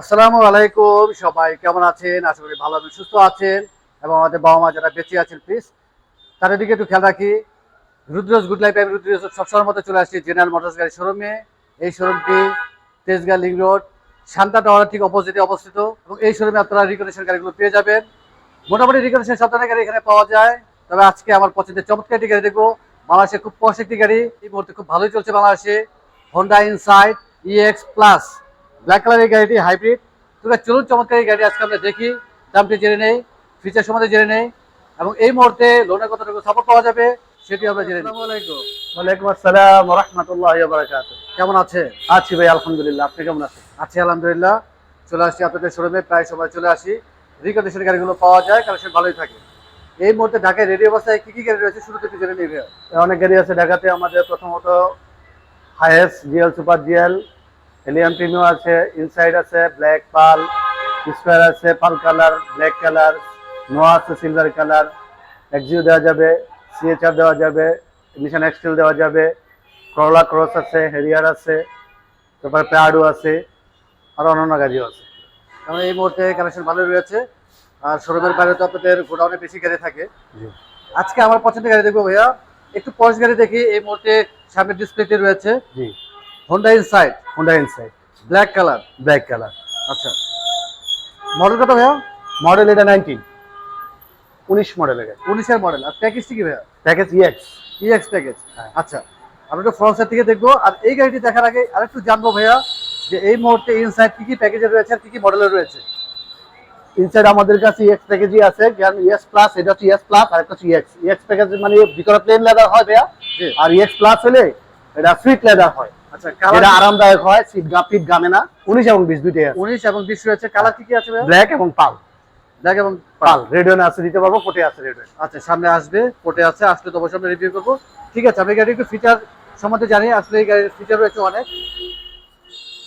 আসসালামু আলাইকুম, সবাই কেমন আছেন? আশা করি ভালো আছেন, সুস্থ আছেন এবং আমাদের বাবা মা যারা বেঁচে আছেন প্লিজ তাদের দিকে একটু খেয়াল রাখি। রুদ্রজ গুড লাইফ আমি রুদ্রজ সবসময় মতো চলে আসছি জেনারেল মোটরস গাড়ি শোরুমে এই শোরুমটি Tejgaon link road Shanta tower ঠিক অপোজিটে অবস্থিত এবং এই শোরুমে আপনারা রিকন্ডিশন গাড়িগুলো পেয়ে যাবেন। মোটামুটি রিকন্ডিশন সব ধরনের গাড়ি এখানে পাওয়া যায়। তবে আজকে আমার পছন্দের চমৎকার একটি গাড়ি দেখব। বাংলাদেশে খুব পশ একটি গাড়ি। এই মুহূর্তে খুব ভালোই চলছে বাংলাদেশে। Honda Insight EX plus black কালারের গাড়িটি হাইব্রিড তবে চলুন চমৎকার এই গাড়ি আজকে আমরা দেখি। দামটি জেনে নেই ফিচার সম্বন্ধে জেনে নেই এবং এই মুহূর্তে লোনের কতটুকু সাপোর্ট পাওয়া যাবে সেটি আমরা জেনে নিই। আলাইকুম। ওয়ালাইকুম আসসালাম রহমতুল্লাহ বারাকাত কেমন আছে? আছি ভাই আলহামদুলিল্লাহ। আপনি কেমন আছেন? আছি আলহামদুলিল্লাহ। চলে আসছি আপনাদের শোরুমে প্রায় সময় চলে আসি। রিকন্ডিশন গাড়িগুলো পাওয়া যায় কালেকশন ভালোই থাকে। এই মুহূর্তে ঢাকায় রেডি অবস্থায় কি কি গাড়ি রয়েছে শুরু থেকে জেনে নেবে অনেক গাড়ি আছে ঢাকাতে। আমাদের প্রথমত Hiace GL super GL Allion Premio আছে ইনসাইড আছে ব্ল্যাক পাল স্কোয়ার আছে pearl colour black colour Noah আছে সিলভার কালার এক্সিও দেওয়া যাবে সিএচআর দেওয়া যাবে মিশন এক্সটেল দেওয়া যাবে করলা ক্রস আছে হেরিয়ার আছে তারপরে প্যাডও আছে আর অন্যান্য গাড়িও আছে। কারণ এই মুহূর্তে কালেকশন ভালোই রয়েছে আর শোরুমের বাইরে তো আপনাদের গোডাউনে বেশি গাড়ি থাকে। জি। আজকে আমার পছন্দের গাড়ি দেখব ভাইয়া একটু পশ গাড়ি দেখি এই মুহূর্তে সামনে ডিসপ্লেতে রয়েছে। জি। Honda Insight Honda Insight black colour black colour আচ্ছা। মডেল কত ভাইয়া? মডেল এটা নাইনটিন উনিশ মডেলের গাড়ি উনিশের মডেল আর প্যাকেজটি কি ভাইয়া? প্যাকেজ ইএক্স ইএক্স প্যাকেজ হ্যাঁ। আচ্ছা। আমরা একটু ফ্রন্ট সাইড থেকে দেখব। আর এই গাড়িটি দেখার আগে আরেকটু জানব ভাইয়া যে এই মুহূর্তে ইনসাইড কি কি প্যাকেজে রয়েছে আর কি কি মডেলের রয়েছে? ইনসাইড আমাদের কাছে ইএক্স প্যাকেজই আছে। যেমন ইএক্স প্লাস এটা হচ্ছে ইএক্স প্লাস আর একটা হচ্ছে ইএক্স ইএক্স প্যাকেজ মানে ভিতরে প্লেন লেদার হয় ভাইয়া। আর ইএক্স প্লাস হলে এটা সুইট লেদার হয়। আচ্ছা এটা আরামদায়ক হয় সিট গা পিট গামে না। উনিশ এবং বিশ দুইটাই আছে। উনিশ এবং বিশ রয়েছে। কালার কি কি আছে ব্ল্যাক এবং পাল। ব্ল্যাক এবং পাল। রেডিয়ন আছে দিতে পারব ফোটে আছে রেডিয়ন আচ্ছা সামনে আসবে পোর্টে আছে আসলে তো অবশ্যই আমরা রিভিউ করব। ঠিক আছে আমি গাড়ি একটু ফিচার সম্বন্ধে জানি আসলে এই গাড়ির ফিচার রয়েছে অনেক।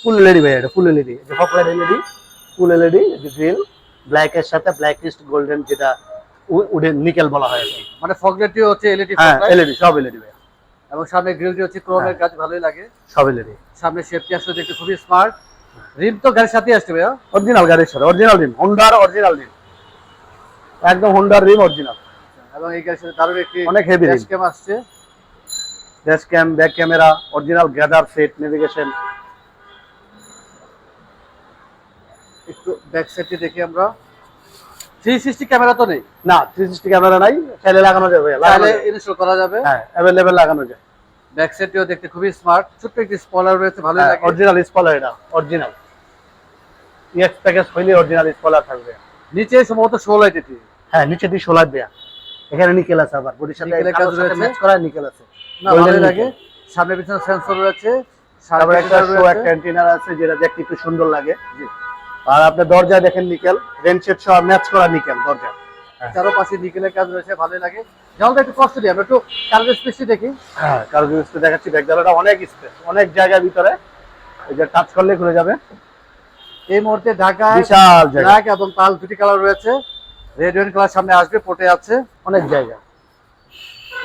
ফুল এলইডি ভাই এটা ফুল এলইডি যে popular LED full LED grill black এর সাথে ব্ল্যাক লিস্ট গোল্ডেন যেটা উডেন নিকেল বলা হয়। মানে ফগলেটটি হচ্ছে এলইডি হ্যাঁ এলইডি সব এলইডি ভাই। এবং সামনে গ্রিলটি হচ্ছে ক্রোমের কাজ ভালোই লাগে। সব এলইডি সামনে শেপটি আসলে দেখতে খুবই স্মার্ট রিম তো গাড়ির সাথে আসছে ভাইয়া? অরিজিনাল গাড়ির সাথে অরিজিনাল রিম হোন্ডার অরিজিনাল রিম। একদম হোন্ডার রিম অরিজিনাল এবং এই গাড়ির সাথে দারুণ একটি অনেক হেভি ড্যাশ ক্যাম আসছে। Dash cam back camera original Gathers set navigation একটু ব্যাক সাইডটি দেখি আমরা। থ্রি সিক্সটি ক্যামেরা তো নেই। না থ্রি সিক্সটি ক্যামেরা নাই চাইলে লাগানো যাবে ইনস্টল করা যাবে। হ্যাঁ অ্যাভেলেবেল লাগানো যায় ব্যাক দেখতে খুবই স্মার্ট ছোট্ট একটি স্পলার রয়েছে ভালোই লাগে। অরিজিনাল স্পলার এটা অরিজিনাল ইএক্স প্যাকেজ হইলে অরিজিনাল স্পলার থাকবে। নিচে সম্ভবত ষোলো লাইট এটি হ্যাঁ নিচে দিয়ে সোলার দেয়া এখানে নিকেল আছে আবার বডির সাথে কাজ রয়েছে। ম্যাচ করা নিকেল আছে। না nickel। লাগে। সামনে পিছনে সেন্সর রয়েছে। তারপরে একটা শো একটা অ্যান্টিনার আছে যেটা দেখতে একটু সুন্দর লাগে। জি। আর আপনি দরজায় দেখেন নিকেল রেনশেড সহ ম্যাচ করা নিকেল দরজা চারো পাশে নিকেলের কাজ রয়েছে ভালোই লাগে। যেমন একটু কষ্ট দিই আমরা একটু কার্গো স্পেসটি দেখি। হ্যাঁ কারও জিনিসটা দেখাচ্ছি ব্যাগডালাটা অনেক স্পেস অনেক জায়গার ভিতরে। এই যে টাচ করলে খুলে যাবে। এই মুহূর্তে ঢাকায় বিশাল জায়গা। ব্ল্যাক এবং পাল দুটি কালার রয়েছে। রেড ওয়াইন কালার সামনে আসবে পোটে আছে অনেক জায়গা।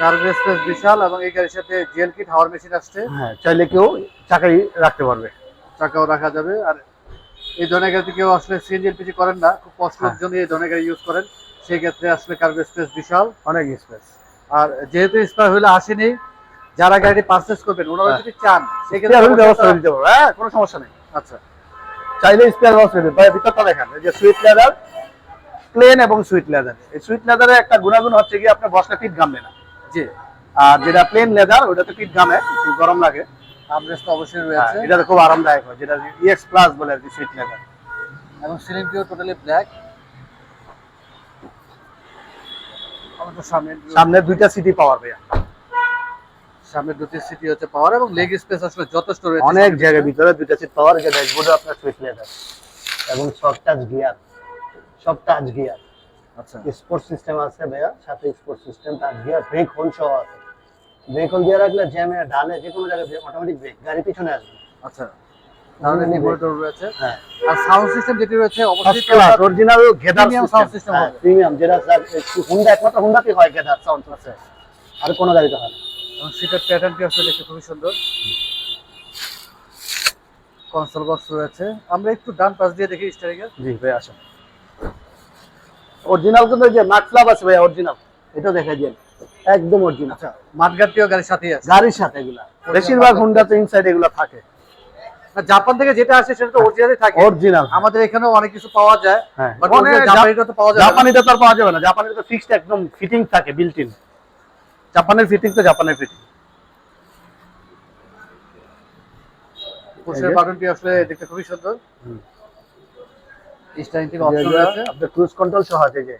কার্গো স্পেস বিশাল এবং এই গাড়ির সাথে জেল কিট হাওয়ার মেশিন আসছে। হ্যাঁ চাইলে কেউ চাকরি রাখতে পারবে। চাকাও রাখা যাবে আর এই ধরনের গাড়িতে কেউ আসলে সিএনজি এলপিজি করেন না। খুব কষ্টের হ্যাঁ। জন্য এই ধরনের গাড়ি ইউজ করেন। সেই ক্ষেত্রে আসলে কার্গো স্পেস বিশাল। অনেক স্পেস আর যেহেতু স্পার হলে আসেনি যারা গাড়ি পারচেস করবেন ওনারা হ্যাঁ। যদি চান স্পেয়ার ব্যবস্থা করে দিতে পারব। হ্যাঁ কোনো সমস্যা নেই। আচ্ছা। চাইলে স্পেয়ার ব্যবস্থা দিতে পারবে। ভিতরটা দেখেন এই যে সুইট লেদার প্লেন এবং সুইট লেদার এই সুইট লেদারের একটা গুণাগুণ হচ্ছে কি আপনার বসটা পিঠ ঘামবে না। জি। আর যেটা প্লেন লেদার ওটাতে ঘামে একটু গরম লাগে। আমরেস তো অবশ্যই হ্যাঁ, রয়েছে। এটাতে খুব আরামদায়ক হয় যেটা ইএক্স প্লাস বলে আর কি সুইট লেদার এবং সিলিংটিও টোটালি ব্ল্যাক সামনে সামনে দুইটা সিটি পাওয়ার ভাইয়া। সামনে দুটি সিটি হচ্ছে পাওয়ার এবং লেগ স্পেস আসলে যথেষ্ট রয়েছে। অনেক জায়গার ভিতরে দুইটা সিট পাওয়ার যে ড্যাশবোর্ডে আপনার সুইট লেদার এবং সব টাচ গিয়ার সব টাচ গিয়ার আচ্ছা। স্পোর্টস সিস্টেম আছে ভাইয়া সাথে sports system touch gear brake hold সহ আছে। দিয়ে রাখলে জ্যামে ডানে যে কোনো জায়গায় অটোমেটিক ব্রেক গাড়ি পিছনে আসবে। আচ্ছা। রয়েছে। হ্যাঁ। আর সাউন্ড সিস্টেম যেটি রয়েছে অবশ্যই অরিজিনাল গেদার Premium সিস্টেম হবে। প্রিমিয়াম যেটা হুন্ডা একমাত্র হুন্ডাতে হয় গেদার সাউন্ড আছে আর কোনো গাড়িতে হয় এবং সিটের প্যাটার্নটি আসলে দেখতে খুবই সুন্দর। কনসোল বক্স রয়েছে। আমরা একটু ডান পাশ দিয়ে দেখি স্টারিং এর। জি ভাই আসেন। অরিজিনাল কিন্তু আছে ভাই অরিজিনাল এটা দেখা যায় একদম অরিজিনাল আচ্ছা মাঠগাটিও গাড়ির সাথেই আছে। গাড়ির সাথে এগুলা। বেশিরভাগ হুন্ডাতে ইনসাইড এগুলো থাকে। জাপান থেকে যেটা আসে সেটা তো অরিজিনালই থাকে। অরিজিনাল আমাদের এখানেও অনেক কিছু পাওয়া যায় হ্যাঁ। বাট জাপানিটা তো পাওয়া যায়। জাপানিটা তো আর পাওয়া যাবে না। জাপানিটা তো ফিক্সড একদম ফিটিং থাকে বিল্ট ইন জাপানের ফিটিং তো জাপানের ফিটিং এই বাটনটি আসলে দেখতে খুবই সুন্দর। হুম। স্টারিং থেকে অপশন আছে আপনার ক্রুজ কন্ট্রোল সহ আছে যে।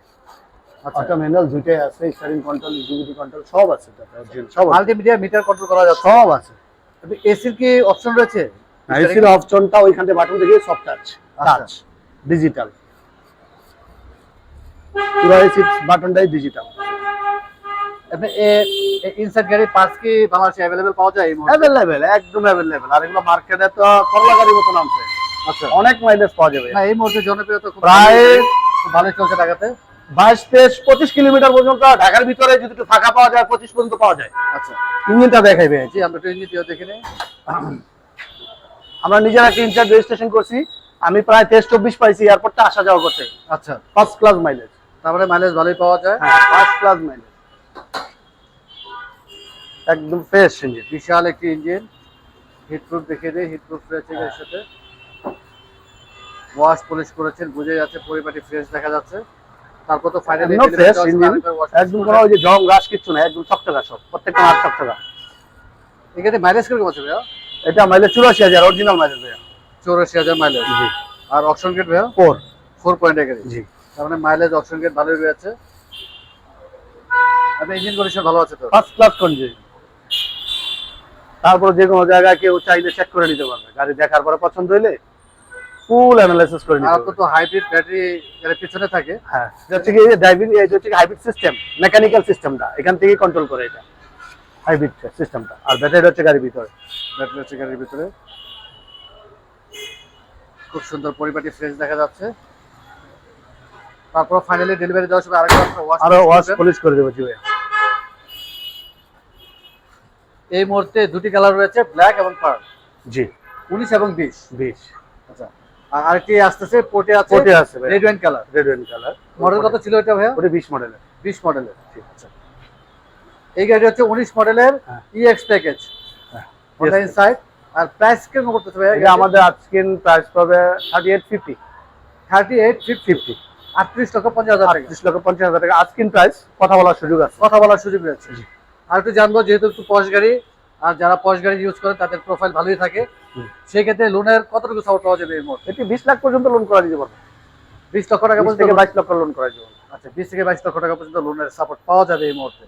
অটো ম্যানুয়াল দুইটাই আছে স্টারিং কন্ট্রোল ইউটিলিটি কন্ট্রোল সব আছে সব মাল্টিমিডিয়া মিটার কন্ট্রোল করা যাচ্ছে। সব আছে। তবে এসির কি অপশন রয়েছে? এসির অপশনটা ওইখান থেকে বাটন থেকে সফট টাচ আচ্ছা। টাচ ডিজিটাল পুরো এসি বাটনটাই ডিজিটাল ইনসাইড গাড়ি পার্টস কি বাংলাদেশে অ্যাভেলেবেল পাওয়া যায় অ্যাভেলেবেল একদম অ্যাভেলেবেল আর এগুলো মার্কেটে তো করলা গাড়ির মতো নামছে। আচ্ছা। অনেক মাইলেজ পাওয়া যাবে। না এই মুহূর্তে জনপ্রিয়তা প্রায় ভালোই চলছে ঢাকাতে। বাইশ তেইশ পঁচিশ কিলোমিটার পর্যন্ত ঢাকার ভিতরে যদি একটু ফাঁকা পাওয়া যায় পঁচিশ পর্যন্ত পাওয়া যায়। আচ্ছা। ইঞ্জিনটা দেখাইবে জি আমরা ইঞ্জিনটিও দেখে নিই। আমরা নিজেরা একটা ইনচার্জ রেজিস্ট্রেশন করছি। আমি প্রায় তেইশ চব্বিশ পাইছি এয়ারপোর্টটা আসা যাওয়া করতে। আচ্ছা। ফার্স্ট ক্লাস মাইলেজ তারপরে মাইলেজ ভালোই পাওয়া যায়? ফার্স্ট ক্লাস মাইলেজ একদম ফ্রেশ ইঞ্জিন বিশাল একটি ইঞ্জিন হিটপ্রুফ দেখে দিই হিটপ্রুফ রয়েছে এর সাথে। ওয়াশ পলিশ করেছেন বুঝে যাচ্ছে পরিপাটি ফ্রেশ দেখা যাচ্ছে। তারপর তো ফাইনালি একদম ফ্রেশ ইঞ্জিন একদম কোনো ওই যে জং গাছ না একদম চকচকা সব প্রত্যেকটা মাছ চকচকা। এখানে মাইলেজ কীরকম আছে ভাইয়া? এটা মাইলেজ চুরাশি হাজার অরিজিনাল মাইলেজ ভাইয়া। চৌরাশি হাজার মাইলেজ জি। আর অপশন গেট ভাইয়া? ফোর ফোর পয়েন্ট এগারো জি। তার মানে মাইলেজ অপশন গেট ভালোই রয়েছে আপনার ইঞ্জিন কন্ডিশন ভালো আছে তো? ফার্স্ট ক্লাস কন্ডিশন তারপর যে কোনো জায়গায় কেউ চাইলে চেক করে নিতে পারবে। গাড়ি দেখার পরে পছন্দ হইলে ফুল অ্যানালাইসিস করে নিতে পারবে তো হাইব্রিড ব্যাটারি এর পিছনে থাকে। হ্যাঁ। হচ্ছে কি ড্রাইভিং এই হচ্ছে হাইব্রিড সিস্টেম মেকানিক্যাল সিস্টেমটা এখান থেকেই কন্ট্রোল করে এটা। হাইব্রিড সিস্টেমটা আর ব্যাটারি হচ্ছে গাড়ির ভিতরে। ব্যাটারি হচ্ছে গাড়ির ভিতরে। খুব সুন্দর পরিপাটি ফ্রেশ দেখা যাচ্ছে। তারপর ফাইনালি ডেলিভারি দেওয়ার সময় আরেকটা ওয়াশ আরও ওয়াশ পলিশ করে দেবো এই মুহূর্তে দুটি কালার রয়েছে ব্ল্যাক এবং পার্ল জি। উনিশ এবং বিশ। বিশ। আচ্ছা। আরেকটি আসতেছে আছে আছে red wine colour red wine colour model কত ছিল এটা ভাইয়া? ওটা বিশ মডেলের বিশ মডেলের আচ্ছা এই গাড়ি হচ্ছে উনিশ মডেলের। EX package. অনলাইন সাইট আর প্রাইস কেমন করতেছে ভাইয়া? এটা আমাদের আজকের প্রাইস পাবে thirty eight fifty thirty eight fifty fifty আটত্রিশ লক্ষ পঞ্চাশ হাজার টাকা। আটত্রিশ লক্ষ পঞ্চাশ হাজার টাকা। আজকের প্রাইস কথা বলার সুযোগ আছে। কথা বলার সুযোগ রয়েছে আর একটু জানব যেহেতু একটু পশ গাড়ি আর যারা পশ গাড়ি ইউজ করে তাদের প্রোফাইল ভালোই থাকে। হুম। সেই ক্ষেত্রে লোনের কতটুকু সাপোর্ট পাওয়া যাবে এই মুহূর্তে? এটি বিশ লাখ পর্যন্ত লোন করা দিতে পারবে বিশ লক্ষ টাকা পর্যন্ত থেকে বাইশ লক্ষ লোন করা যাবে আচ্ছা বিশ থেকে বাইশ লক্ষ টাকা পর্যন্ত লোনের সাপোর্ট পাওয়া যাবে এই মুহূর্তে।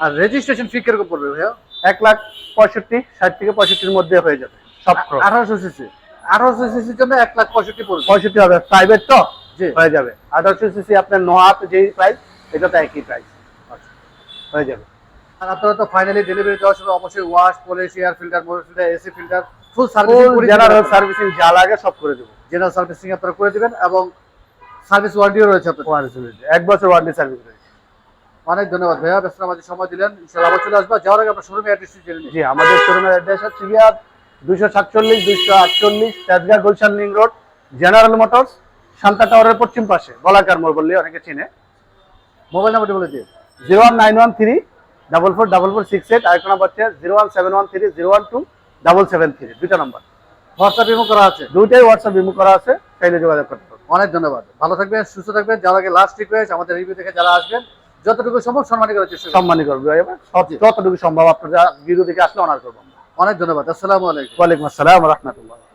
আর রেজিস্ট্রেশন ফি কীরকম পড়বে ভাইয়া? এক লাখ পঁয়ষট্টি ষাট থেকে পঁয়ষট্টির মধ্যে হয়ে যাবে সব আঠারোশো সিসি আঠারোশো সিসির জন্য এক লাখ পঁয়ষট্টি পড়বে। পঁয়ষট্টি হবে প্রাইভেট তো? জি। হয়ে যাবে। আঠারোশো সিসি আপনার ন হাত যেই প্রাইস এটা তো একই প্রাইস আচ্ছা। হয়ে যাবে। আর আপনারা তো ফাইনালি ডেলিভারি দেওয়ার সময় অবশ্যই wash polish air filter motor filter AC filter full service general servicing যা লাগে সব করে দেবো। জেনারেল সার্ভিসিং আপনারা করে দিবেন এবং সার্ভিস ওয়ারেন্টিও রয়েছে আপনাদের। ওয়ারেন্টি রয়েছে। এক বছর ওয়ারেন্টি সার্ভিস রয়েছে। অনেক ধন্যবাদ ভাইয়া ব্যস্ত আমাদের সময় দিলেন। ইনশাআল্লাহ আবার চলে আসবা। যাওয়ার আগে আপনার শোরুমে অ্যাড্রেস জেনে নিন জি আমাদের শোরুমের অ্যাড্রেস হচ্ছে গিয়া দুইশো সাতচল্লিশ দুইশো আটচল্লিশ Tejgaon Gulshan link road general motors Shanta টাওয়ারের পশ্চিম পাশে। বলাকার মোড় বললে অনেকে চিনে। মোবাইল নাম্বারটি বলে দিন zero one nine one three double four double four six eight আরেকটা নাম্বার হচ্ছে zero one seven one three zero one two double seven three দুইটা নাম্বার হোয়াটসঅ্যাপ ইমো করা আছে? দুইটাই হোয়াটসঅ্যাপ রিমুভ করা আছে চাইলে যোগাযোগ করতে পারবেন অনেক ধন্যবাদ। ভালো থাকবেন সুস্থ থাকবেন। যার আগে লাস্ট রিকোয়েস্ট আমাদের রিভিউ দেখে যারা আসবেন যতটুকু সম্ভব সম্মানী করার চেষ্টা করবেন। সম্মানী করব যতটুকু সম্ভব আপনারা ভিডিও দেখে আসলে অনার করব অনেক ধন্যবাদ। আসসালামু আলাইকুম। ওয়ালাইকুম আসসালাম রহমতুল্লাহ।